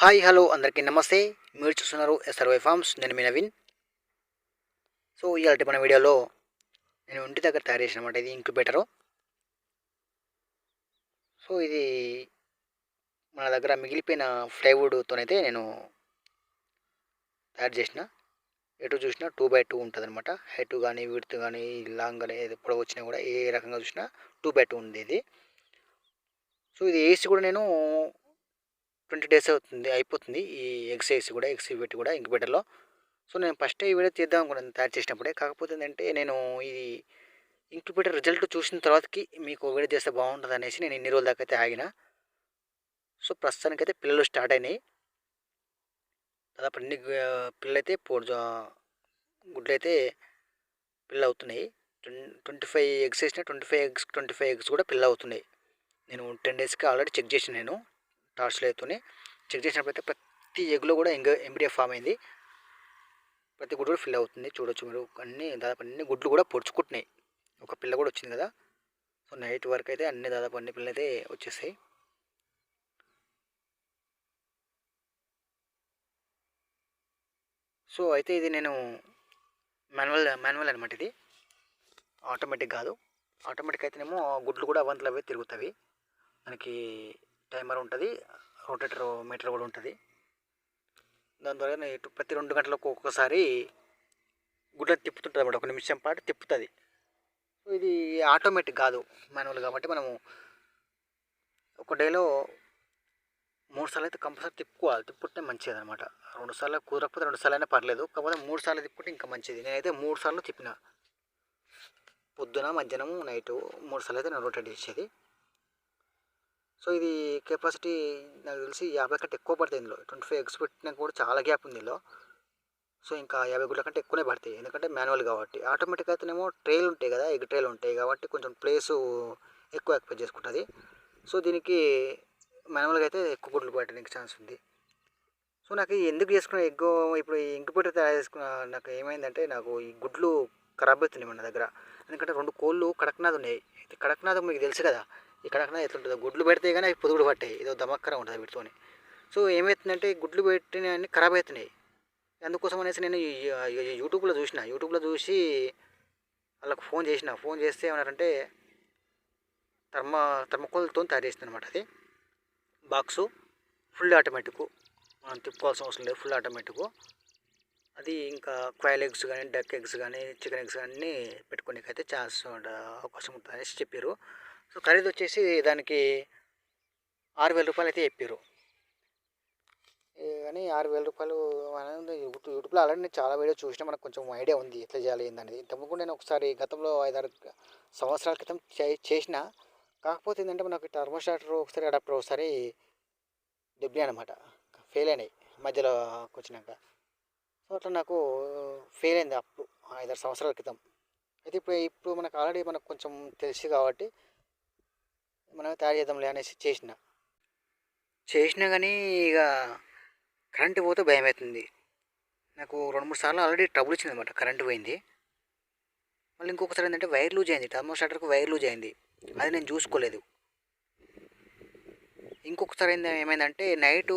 Hi hello అందరికీ నమస్తే. మీరు చూస్తున్నారు ఎస్ఆర్వై ఫార్మ్స్ నేను మీ నవీన్. సో ఇవాళ మన వీడియోలో నేను ఇంటి దగ్గర తయారు చేసిన అనమాట ఇది ఇంక్యుబేటరు సో ఇది మన దగ్గర మిగిలిపోయిన ఫ్లైవుడ్తోనైతే నేను తయారు చేసిన. ఎటు చూసినా టూ బై టూ ఉంటుంది అనమాట హైట్ కానీ విడ్త్ కానీ లాంగ్ కానీ ఎప్పుడు వచ్చినా కూడా ఏ రకంగా చూసినా టూ బై టూ ఉంది ఇది సో ఇది ఏసీ కూడా నేను ట్వంటీ డేస్ అవుతుంది అయిపోతుంది. ఈ ఎక్సైజ్ కూడా ఎక్సిబిట్ కూడా ఇంక్యుబేటర్లో సో నేను ఫస్ట్ ఈ వీడియో తీద్దాం అనుకున్నాను తయారు చేసినప్పుడే. కాకపోతే ఏంటంటే నేను ఇది ఇంక్యుబేటర్ రిజల్ట్ చూసిన తర్వాతకి మీకు వీడియో చేస్తే బాగుంటుంది అనేసి నేను ఇన్ని రోజుల దాకా అయితే ఆగిన. సో ప్రస్తుతానికైతే పిల్లలు స్టార్ట్ అయినాయి. దాదాపు అన్ని పిల్లలు అయితే గుడ్లైతే గుడ్లు అయితే పిల్లలు అవుతున్నాయి. ట్వంటీ ఫైవ్ ఎగ్స్ వేసిన twenty five eggs twenty five eggs కూడా పిల్లలు అవుతున్నాయి. నేను టెన్ డేస్కి ఆల్రెడీ చెక్ చేసిన నేను. టార్చ్ లైట్తోని చెక్ చేసినప్పుడైతే ప్రతి ఎగ్లో కూడా ఎంగ ఎంబీడిఎఫ్ ఫామ్ అయింది. ప్రతి గుడ్డు కూడా ఫిల్ అవుతుంది. చూడొచ్చు మీరు. అన్ని దాదాపు అన్ని గుడ్లు కూడా పొడుచుకుంటున్నాయి. ఒక పిల్ల కూడా వచ్చింది కదా. సో నైట్ వరకు అయితే అన్ని దాదాపు అన్ని పిల్లలు అయితే వచ్చేసాయి. సో అయితే ఇది నేను మాన్యువల్ మాన్యువల్ అనమాట ఇది. ఆటోమేటిక్ కాదు. ఆటోమేటిక్ అయితేనేమో గుడ్లు కూడా అవంతలు అవే తిరుగుతాయి. మనకి టైమర్ ఉంటుంది రొటేటర్ మీటర్ కూడా ఉంటుంది. దాని ద్వారా ఇటు ప్రతి రెండు గంటలకు ఒక్కొక్కసారి గుడ్డ తిప్పుతుంటుంది అన్నమాట. ఒక నిమిషం పాటు తిప్పుతుంది. సో ఇది ఆటోమేటిక్ కాదు మాన్యువల్ కాబట్టి మనము ఒక డేలో మూడు సార్లు అయితే కంపల్సరీ తిప్పుకోవాలి. తిప్పుకుంటే మంచిది అనమాట రెండు సార్లు కుదరకపోతే రెండు సార్లు అయినా పర్లేదు. కాకపోతే మూడు సార్లు తిప్పుకుంటే ఇంకా మంచిది. నేనైతే మూడు సార్లు తిప్పిన. పొద్దున మధ్యాహ్నం నైట్ మూడు సార్లు అయితే నేను రొటేట్ చేసేది. సో ఇది కెపాసిటీ నాకు తెలిసి యాభై కంటే ఎక్కువ పడుతుంది ఇందులో. ట్వంటీ ఫైవ్ ఎగ్స్ పెట్టినా కూడా చాలా గ్యాప్ ఉంది ఇందులో. సో ఇంకా యాభై గుడ్ల కంటే ఎక్కువనే పడతాయి. ఎందుకంటే మాన్యువల్ కాబట్టి. ఆటోమేటిక్ అయితేనేమో ట్రైల్ ఉంటాయి కదా ఎగ్ ట్రైలు ఉంటాయి కాబట్టి కొంచెం ప్లేసు ఎక్కువ ఎక్స్పెక్ట్ చేసుకుంటుంది. సో దీనికి మాన్యువల్గా అయితే ఎక్కువ గుడ్లు పెట్టడానికి ఛాన్స్ ఉంది. సో నాకు ఎందుకు చేసుకున్న ఎగ్ ఇప్పుడు ఈ ఇంక్యుబేటర్ తయారు చేసుకున్న నాకు ఏమైందంటే నాకు ఈ గుడ్లు ఖరాబ్ అవుతున్నాయి మన దగ్గర. ఎందుకంటే రెండు కోళ్ళు కడక్నాథ్ ఉన్నాయి. కడక్నాథ్ మీకు తెలుసు కదా. ఈ ఎట్లుంటుందో. గుడ్లు పెడితే కానీ అవి పొదుగుడు పట్టాయి. ఏదో దమక్కర ఉంటుంది వీటితోని. సో ఏమవుతుందంటే గుడ్లు పెట్టినవన్నీ ఖరాబ్ అవుతున్నాయి అందుకోసం అనేసి నేను యూట్యూబ్లో చూసిన. యూట్యూబ్లో చూసి వాళ్ళకి ఫోన్ చేసిన. ఫోన్ చేస్తే ఏమన్నారంటే థర్మా థర్మకోల్తో తయారు చేసింది అనమాట అది. బాక్సు ఫుల్ ఆటోమేటిక్ మనం తిప్పుకోవాల్సిన అవసరం లేదు. ఫుల్ ఆటోమేటిక్ అది ఇంకా క్వైల్ ఎగ్స్ కానీ డక్ ఎగ్స్ కానీ చికెన్ ఎగ్స్ కానీ పెట్టుకోనికి అయితే ఛాన్స్ అవకాశం ఉంటుంది అనేసి చెప్పారు సో ఖరీదు వచ్చేసి దానికి ఆరు వేల రూపాయలు అయితే చెప్పారు కానీ ఆరు వేల రూపాయలు అనేది యూట్యూబ్లో ఆల్రెడీ నేను చాలా వీడియో చూసినా మనకు కొంచెం ఐడియా ఉంది ఎట్లా చేయాలి ఏందనేది. ఇంతకుముందు నేను ఒకసారి గతంలో ఐదారు సంవత్సరాల క్రితం చేసిన. కాకపోతే ఏంటంటే మనకు టర్మోస్టాటర్ ఒకసారి అడాప్టర్ ఒకసారి దెబ్బి అనమాట ఫెయిల్ అయినాయి మధ్యలో వచ్చినాక సో అట్లా నాకు ఫెయిల్ అయింది అప్పుడు ఐదారు సంవత్సరాల క్రితం. అయితే ఇప్పుడు ఇప్పుడు మనకు ఆల్రెడీ మనకు కొంచెం తెలుసు కాబట్టి మనం తయారు చేద్దాంలే అనేసి చేసిన. చేసినా కానీ ఇక కరెంటు పోతే భయం అవుతుంది నాకు రెండు మూడు సార్లు ఆల్రెడీ ట్రబుల్ వచ్చింది అనమాట కరెంటు పోయింది. మళ్ళీ ఇంకొకసారి ఏంటంటే వైర్ లూజ్ అయింది థర్మోస్టాటర్కి వైర్ లూజ్ అయింది. అది నేను చూసుకోలేదు. ఇంకొకసారి ఏంది ఏమైందంటే నైట్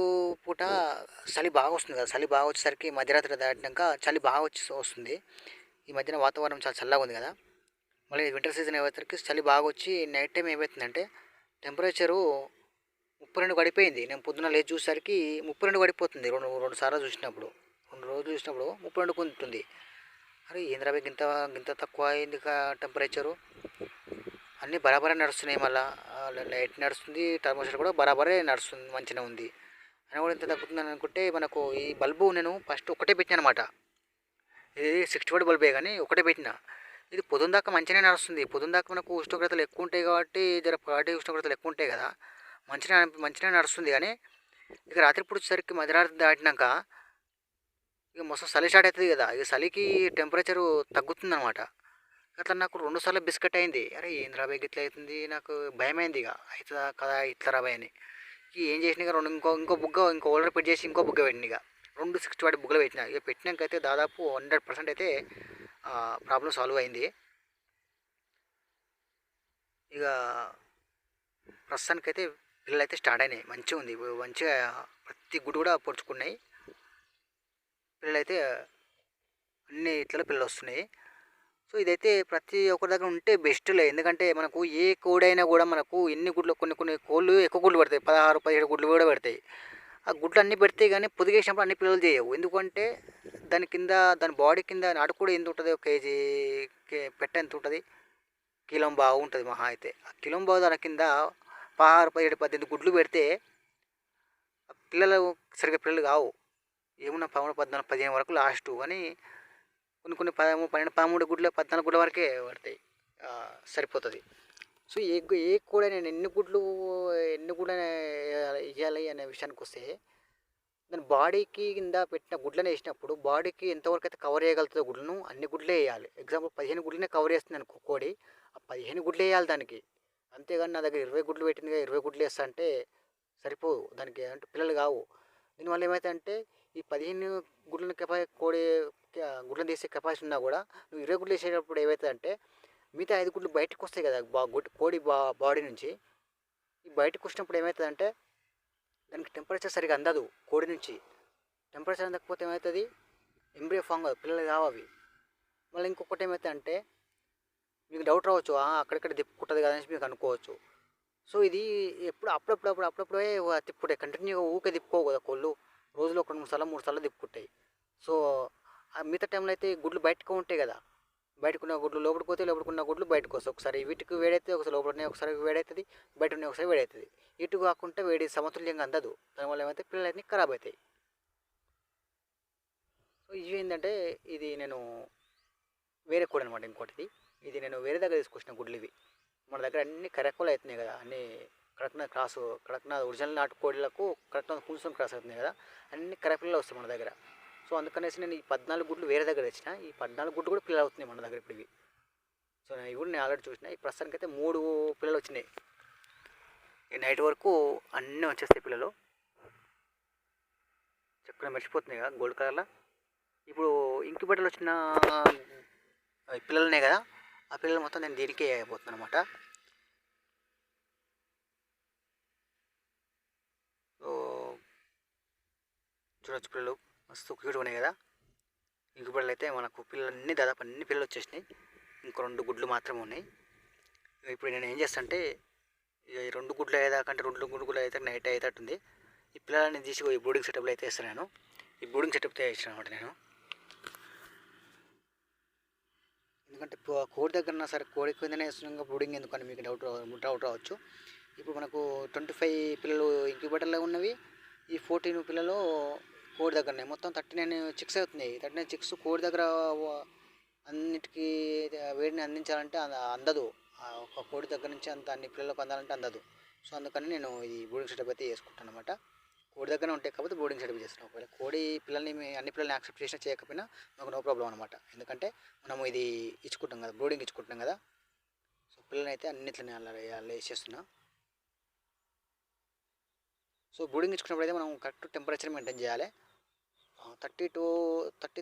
పూట చలి బాగా వస్తుంది కదా చలి బాగా వచ్చేసరికి మధ్యరాత్రి దాటినాక చలి బాగా వచ్చి వస్తుంది. ఈ మధ్యన వాతావరణం చాలా చల్లగా ఉంది కదా. మళ్ళీ వింటర్ సీజన్ అయ్యేసరికి చలి బాగా వచ్చి నైట్ టైం ఏమవుతుందంటే టెంపరేచరు ముప్పై రెండు పడిపోయింది. నేను పొద్దున లేచి చూసేసరికి ముప్పై రెండు పడిపోతుంది. రెండు రెండు సార్లు చూసినప్పుడు. రెండు రోజులు చూసినప్పుడు ముప్పై రెండు కొంటుంది. అరే ఏంద్రాబాయ్ గింత గింత తక్కువ అయింది టెంపరేచరు? అన్నీ బరాబరే నడుస్తున్నాయి మళ్ళీ. లైట్ నడుస్తుంది. థర్మోస్టాట్ కూడా బరాబరే నడుస్తుంది మంచిగా ఉంది. అని కూడా ఇంత తగ్గుతుందని అనుకుంటే మనకు ఈ బల్బు నేను ఫస్ట్ ఒకటే పెట్టిన అనమాట ఇది సిక్స్టీ వాట్ బల్బే కానీ ఒకటే పెట్టిన. ఇది పొద్దున్న దాకా మంచిగానే నడుస్తుంది. పొద్దున్న దాకా మనకు ఉష్ణోగ్రతలు ఎక్కువ ఉంటాయి కాబట్టి జర పాటి ఉష్ణోగ్రతలు ఎక్కువ ఉంటాయి కదా. మంచిగా మంచిగా నడుస్తుంది. కానీ ఇక రాత్రిపూట వచ్చేసరికి మధ్యరాత్రి దాటినాక ఇక మొత్తం చలి స్టార్ట్ అవుతుంది కదా. ఇక చలికి టెంపరేచరు తగ్గుతుంది అనమాట అట్లా నాకు రెండు సార్లు బిస్కెట్ అయింది. అరే ఏం రాబాయ్ ఇట్లా అవుతుంది. నాకు భయమైంది ఇక. అవుతుందా కదా ఇట్లా రాబాయ్ అని. ఏం చేసిన ఇక రెండు ఇంకో ఇంకో బుగ్గ ఇంకో ఓల్డర్ పెట్టి చేసి ఇంకో బుగ్గ పెట్టిన ఇక. రెండు సిక్స్టీ వాటి బుగ్గలు పెట్టిన. ఇక పెట్టినాక అయితే దాదాపు హండ్రెడ్ పర్సెంట్ అయితే ప్రాబ్లం సాల్వ్ అయింది. ఇక ప్రస్తుతానికైతే పిల్లలు అయితే స్టార్ట్ అయినాయి. మంచిగా ఉంది. మంచిగా ప్రతి గుడ్డు కూడా పొడుచుకున్నాయి. పిల్లలు అయితే అన్ని ఇట్లా పిల్లలు వస్తున్నాయి. సో ఇదైతే ప్రతి ఒక్కరి దగ్గర ఉంటే బెస్ట్లే ఎందుకంటే మనకు ఏ కోడైనా కూడా మనకు ఎన్ని గుడ్లు కొన్ని కొన్ని కోళ్ళు ఎక్కువ గుడ్లు పడతాయి. పదహారు పదిహేడు గుడ్లు కూడా పెడతాయి. ఆ గుడ్లు అన్నీ పెడితే కానీ పొదిగేసినప్పుడు అన్ని పిల్లలు చేయవు. ఎందుకంటే దాని కింద దాని బాడీ కింద నాటు కూడా ఎంత ఉంటుంది? ఒక కేజీ పెట్ట ఎంత ఉంటుంది? కిలోం బావు ఉంటుంది మహా అయితే. ఆ కిలోం దాని కింద పదహారు పదిహేడు పద్దెనిమిది గుడ్లు పెడితే ఆ పిల్లలు సరిగ్గా పిల్లలు కావు. ఏమున్నా పదమూడు పద్నాలుగు పదిహేను వరకు లాస్ట్ కానీ కొన్ని కొన్ని పదమూడు పన్నెండు పదమూడు గుడ్లు పద్నాలుగు గుడ్ల వరకే పడతాయి. సరిపోతుంది. సో ఏ ఏ కూడా నేను ఎన్ని గుడ్లు ఎన్ని గుడ్లు ఇవ్వాలి అనే విషయానికి వస్తే దాని బాడీకి కింద పెట్టిన గుడ్లను వేసినప్పుడు బాడీకి ఎంతవరకు అయితే కవర్ చేయగలుగుతుందో గుడ్లను అన్ని గుడ్లే వేయాలి. ఎగ్జాంపుల్ పదిహేను గుడ్లనే కవర్ చేస్తుంది అనుకో కోడి ఆ పదిహేను గుడ్లు వేయాలి దానికి. అంతేగాని నా దగ్గర ఇరవై గుడ్లు పెట్టింది కదా, ఇరవై గుడ్లు వేస్తా అంటే సరిపోవు దానికి అంటే పిల్లలు కావు. దీనివల్ల ఏమైతే అంటే ఈ పదిహేను గుడ్లను కెపా కోడి గుడ్లను తీసే కెపాసిటీ ఉన్నా కూడా నువ్వు ఇరవై గుడ్లు వేసేటప్పుడు ఏమైతే అంటే మిగతా ఐదు గుడ్లు బయటకు వస్తాయి కదా బా గుడ్ కోడి బా బాడీ నుంచి. ఈ బయటకు వచ్చినప్పుడు ఏమవుతుందంటే దానికి టెంపరేచర్ సరిగా అందదు కోడి నుంచి. టెంపరేచర్ అందకపోతే ఏమవుతుంది ఎంబ్రియో ఫామ్ కాదు పిల్లలు కావు అవి. మళ్ళీ ఇంకొకటి ఏమవుతుంది అంటే మీకు డౌట్ రావచ్చు అక్కడక్కడ అక్కడిక్కడ తిప్పుకుంటుంది కదా అనేసి మీకు అనుకోవచ్చు. సో ఇది ఎప్పుడు అప్పుడప్పుడు అప్పుడు అప్పుడప్పుడే తిప్పుకుంటాయి కంటిన్యూగా ఊకే తిప్పుకోవు కదా కోళ్ళు. రోజులో ఒక మూడు సార్లు మూడు సార్లు తిప్పుకుంటాయి. సో ఆ మిగతా టైంలో అయితే గుడ్లు బయటకు ఉంటాయి కదా. బయటకున్న గుడ్లు లోపలికి పోతే లోపలికున్న గుడ్లు బయటకు వస్తాయి. ఒకసారి వీటికి వేడైతే ఒకసారి లోపల ఒకసారి వేడవుతుంది బయట ఉన్న ఒకసారి వేడవుతుంది ఇటు కాకుండా వేడి సమతుల్యంగా అందదు. దానివల్ల ఏమైతే పిల్లలు అయితే ఖరాబ్ అవుతాయి. సో ఇవి ఏంటంటే ఇది నేను వేరే కోడి అనమాట ఇంకోటిది. ఇది నేను వేరే దగ్గర తీసుకొచ్చిన గుడ్లు ఇవి. మన దగ్గర అన్ని కరెక్టులు అవుతున్నాయి కదా అన్ని కడక్నాథ్ క్రాస్ కడక్నాథ్ ఒరిజినల్ నాటు కోడిలకు కడక్నాథ్ కూల్సోన్ క్రాస్ అవుతున్నాయి కదా అన్ని కరెక్ట్లో వస్తాయి మన దగ్గర. సో అందుకనేసి నేను ఈ పద్నాలుగు గుడ్లు వేరే దగ్గర తెచ్చిన. ఈ పద్నాలుగు గుడ్లు కూడా పిల్లలు అవుతున్నాయి మన దగ్గర ఇప్పుడు ఇవి. సో నేను ఇవి కూడా నేను ఆల్రెడీ చూసిన. ఈ ప్రస్తుతానికి అయితే మూడు పిల్లలు వచ్చినాయి. ఈ నైట్ వరకు అన్నీ వచ్చేస్తాయి పిల్లలు. చక్కగా మెరిసిపోతున్నాయి కదా గోల్డ్ కలర్లో. ఇప్పుడు ఇంక్యుబేటర్లు వచ్చిన ఈ పిల్లలు ఉన్నాయి కదా ఆ పిల్లలు మొత్తం నేను దీనికే అయిపోతున్నాను అనమాట సో చూడొచ్చు పిల్లలు. మస్తు క్యూట్గా ఉన్నాయి కదా. ఇంక్యుబేటర్లు అయితే మనకు పిల్లలన్నీ దాదాపు అన్ని పిల్లలు వచ్చేసినాయి. ఇంకో రెండు గుడ్లు మాత్రమే ఉన్నాయి. ఇప్పుడు నేను ఏం చేస్తా అంటే ఈ రెండు గుడ్లు అయ్యేదాకంటే రెండు గుడ్లు అయితే నైట్ అయ్యేటట్టుంది. ఈ పిల్లలని తీసి ఈ బోర్డింగ్ సెటప్లో అయితే వేస్తున్నాను ఈ బోర్డింగ్ సెటప్ వేసాను అనమాట నేను. ఎందుకంటే కోడి దగ్గర ఉన్నా సరే కోడి కిందనే వేస్తున్నాం బోర్డింగ్ ఎందుకని మీకు డౌట్ డౌట్ రావచ్చు. ఇప్పుడు మనకు ట్వంటీ ఫైవ్ పిల్లలు ఇంక్యుబేటర్లో ఉన్నవి ఈ ఫోర్టీన్ పిల్లలు కోడి దగ్గరనే. మొత్తం థర్టీ నైన్ చిక్స్ అవుతున్నాయి థర్టీ నైన్ చిక్స్ కోడి దగ్గర అన్నిటికీ వేడిని అందించాలంటే అంద- అందదు. ఒక కోడి దగ్గర నుంచి అంత అన్ని పిల్లలకు అందాలంటే అందదు. సో అందుకని నేను ఈ బోర్డింగ్ సెటప్ అయితే వేసుకుంటాను అనమాట కోడి దగ్గర ఉంటాయి కాబట్టి బోర్డింగ్ సెటప్ చేస్తాను. ఒకవేళ కోడి పిల్లల్ని అన్ని పిల్లల్ని యాక్సెప్ట్ చేసినా చేయకపోయినా మాకు నో ప్రాబ్లం అనమాట ఎందుకంటే మనము ఇది ఇచ్చుకుంటాం కదా బోర్డింగ్ ఇచ్చుకుంటాం కదా. సో పిల్లల్ని అయితే అన్నిట్లని అలా అలా వేసేస్తున్నా. సో బోర్డింగ్ ఇచ్చుకున్నప్పుడు అయితే మనం కరెక్ట్ టెంపరేచర్ మెయింటైన్ చేయాలి. థర్టీ టూ థర్టీ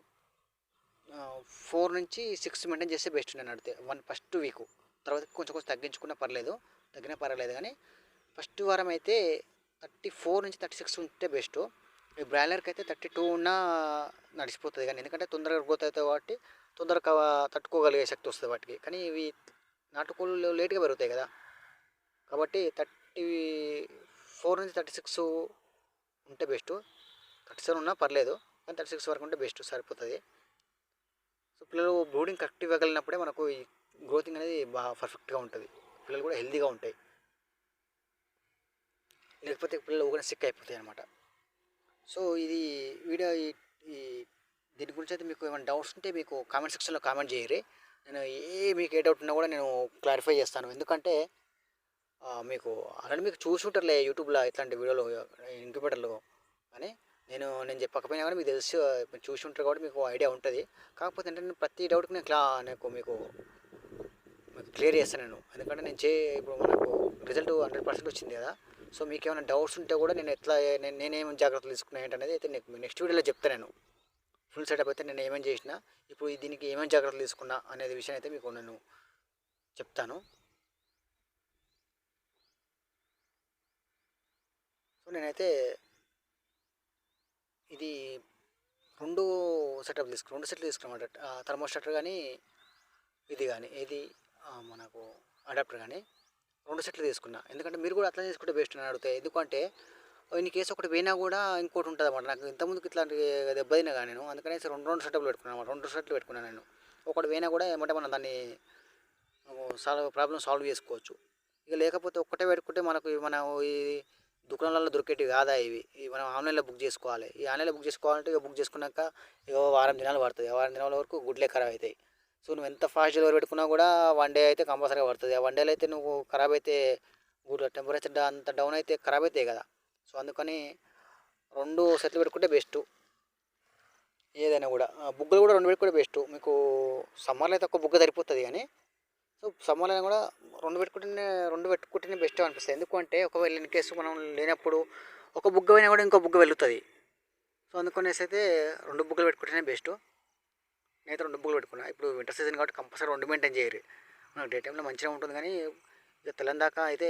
ఫోర్ నుంచి సిక్స్ మెయింటైన్ చేస్తే బెస్ట్ నేను అడితే వన్ ఫస్ట్ వీక్. తర్వాత కొంచెం కొంచెం తగ్గించుకున్నా పర్లేదు. తగ్గినా పర్వాలేదు కానీ ఫస్ట్ వారం అయితే థర్టీ ఫోర్ నుంచి థర్టీ సిక్స్ ఉంటే బెస్ట్. ఈ బ్రాయిలర్కి అయితే థర్టీ టూ ఉన్నా నడిచిపోతుంది కానీ ఎందుకంటే తొందరగా గ్రోత్ అవుతాయి కాబట్టి తొందరగా తట్టుకోగలిగే శక్తి వస్తుంది వాటికి. కానీ ఇవి నాటుకోళ్ళు లేట్గా పెరుగుతాయి కదా. కాబట్టి థర్టీ ఫోర్ నుంచి థర్టీ సిక్స్ ఉంటే బెస్ట్. థర్టీ సెవెన్ ఉన్నా పర్లేదు. కానీ థర్టీ సిక్స్ వరకు ఉంటే బెస్ట్ సరిపోతుంది. సో పిల్లలు బ్రూడింగ్ కరెక్ట్ ఇవ్వగలిగినప్పుడే మనకు ఈ గ్రోతింగ్ అనేది బాగా పర్ఫెక్ట్గా ఉంటుంది. పిల్లలు కూడా హెల్తీగా ఉంటాయి. లేకపోతే పిల్లలు ఊరికే సిక్ అయిపోతాయి అనమాట సో ఇది వీడియో ఈ ఈ దీని గురించి అయితే మీకు ఏమైనా డౌట్స్ ఉంటే మీకు కామెంట్ సెక్షన్లో కామెంట్ చేయరు నేను ఏ మీకు ఏ డౌట్ ఉన్నా కూడా నేను క్లారిఫై చేస్తాను. ఎందుకంటే మీకు ఆల్రెడీ మీకు చూసి ఉంటారులే యూట్యూబ్లో ఇట్లాంటి వీడియోలు ఇంక్యుబేటర్లు కానీ నేను నేను చెప్పకపోయినా కానీ మీకు తెలుసు మీరు చూసి ఉంటారు కాబట్టి మీకు ఐడియా ఉంటుంది. కాకపోతే ఏంటంటే నేను ప్రతి డౌట్కి నేను క్లా నాకు మీకు మీకు క్లియర్ చేస్తాను నేను. ఎందుకంటే నేను చే ఇప్పుడు మనకు రిజల్ట్ హండ్రెడ్ పర్సెంట్ వచ్చింది కదా. సో మీకు ఏమైనా డౌట్స్ ఉంటే కూడా నేను ఎట్లా నేను నేనేం జాగ్రత్తలు తీసుకున్నా ఏంటనేది అయితే నేను నెక్స్ట్ వీడియోలో చెప్తాను నేను. ఫుల్ సెటప్ అయితే నేను ఏమేమి చేసిన ఇప్పుడు దీనికి ఏమేమి జాగ్రత్తలు తీసుకున్నా అనేది విషయం అయితే మీకు నేను చెప్తాను. సో నేనైతే ఇది రెండు సెటప్ తీసుకు రెండు సెట్లు తీసుకున్నాం థర్మోస్టాటర్ కానీ ఇది కానీ ఇది మనకు అడాప్టర్ కానీ రెండు సెట్లు తీసుకున్నా. ఎందుకంటే మీరు కూడా అట్లా తీసుకుంటే బెస్ట్ అని అడిగితే. ఎందుకంటే ఇన్ కేసు ఒకటి పోయినా కూడా ఇంకోటి ఉంటుంది అన్నమాట నాకు ఇంతకుముందుకు ఇట్లాంటి దెబ్బ కానీ నేను. అందుకనేసి రెండు రెండు సెటప్లు పెట్టుకున్నాను అన్నమాట. రెండు సెట్లు పెట్టుకున్నాను నేను. ఒకటి పోయినా కూడా ఏమంటే మనం దాన్ని సాల్వ్ ప్రాబ్లం సాల్వ్ చేసుకోవచ్చు. ఇక లేకపోతే ఒక్కటే పెట్టుకుంటే మనకు మనం మన ఈ దుకాణాలలో దొరికేటివి కాదా ఇవి? మనం ఆన్లైన్లో బుక్ చేసుకోవాలి. ఈ ఆన్లైన్లో బుక్ చేసుకోవాలంటే ఇక బుక్ చేసుకున్నాక ఇక వారం దినాలు పడుతుంది. ఆ వారం దినాల వరకు గుడ్లే ఖరాబ్ అవుతాయి. సో నువ్వు ఎంత ఫాస్ట్ డెలివరీ పెట్టుకున్నా కూడా వన్ డే అయితే కంపల్సరీగా పడుతుంది. ఆ వన్ డేలో అయితే నువ్వు ఖరాబ్ అయితే గుడ్ల టెంపరేచర్ అంత డౌన్ అయితే ఖరాబ్ అవుతాయి కదా. సో అందుకని రెండు సెట్లు పెట్టుకుంటే బెస్ట్ ఏదైనా కూడా. బుగ్గలు కూడా రెండు పెట్టుకుంటే బెస్ట్ మీకు సమ్మర్లో అయితే ఒక బుగ్గ సరిపోతుంది కానీ సో సమ్మర్లో కూడా రెండు పెట్టుకుంటేనే రెండు పెట్టుకుంటేనే బెస్ట్ అనిపిస్తుంది ఎందుకంటే ఒకవేళ ఇన్ కేసు మనం లేనప్పుడు ఒక బుగ్గ పోయినా కూడా ఇంకో బుగ్గ వెళ్తుంది సో అందుకనేసి అయితే రెండు బుగ్గలు పెట్టుకుంటేనే బెస్ట్ నేనైతే రెండు బుగ్గలు పెట్టుకున్నా. ఇప్పుడు వింటర్ సీజన్ కాబట్టి కంపల్సరీ రెండు మెయింటైన్ చేయరు. మనకు డే టైంలో మంచిగా ఉంటుంది కానీ ఇక తెల్లని దాకా అయితే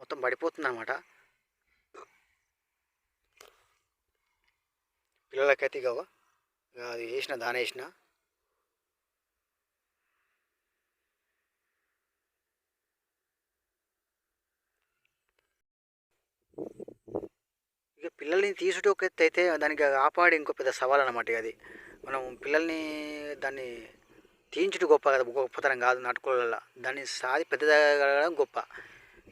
మొత్తం పడిపోతుంది అనమాట పిల్లలకైతే ఇక ఇక అది వేసిన దాని వేసిన ఇక పిల్లల్ని తీసుడు ఒక ఎత్తు అయితే దానికి కాపాడి ఇంకో పెద్ద సవాల్ అనమాట అది. మనం పిల్లల్ని దాన్ని తీయించుట గొప్ప కదా గొప్పతనం కాదు నాటుకోళ్ళ దాన్ని సాది పెద్దదగలగడం గొప్ప.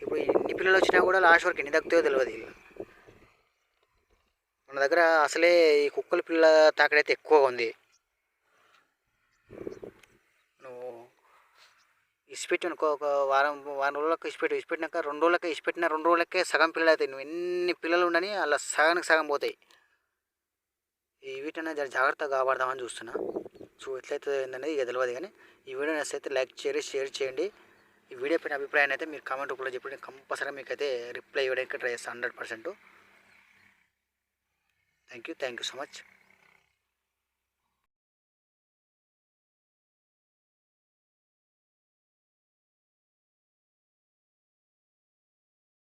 ఇప్పుడు ఎన్ని పిల్లలు వచ్చినా కూడా లాస్ట్ వరకు ఎన్ని దక్కుతాయో తెలియదు మన దగ్గర అసలే ఈ కుక్కల పిల్ల తాకడైతే ఎక్కువగా ఉంది నువ్వు ఇసిపెట్టి అనుకో ఒక వారం వారం రోజులకు ఇసిపెట్టి ఇసిపెట్టినాక రెండు రోజులకి ఇసిపెట్టిన రెండు రోజులకే సగం పిల్లలు అవుతాయి. నువ్వు ఎన్ని పిల్లలు ఉండని అలా సగానికి సగం పోతాయి. ఈ వీటిని జర జాగ్రత్తగా కాపాడదామని చూస్తున్నా. సో ఎట్లయితే ఏందనేది ఇక తెలియదు కానీ ఈ వీడియో నచ్చితే లైక్ చేయండి షేర్ చేయండి. ఈ వీడియో పైన అభిప్రాయాన్ని అయితే మీరు కామెంట్ రూపంలో చెప్పండి. కంపల్సరీ మీకు అయితే రిప్లై ఇవ్వడానికి ట్రై చేస్తాను hundred percent. Thank you thank you so much.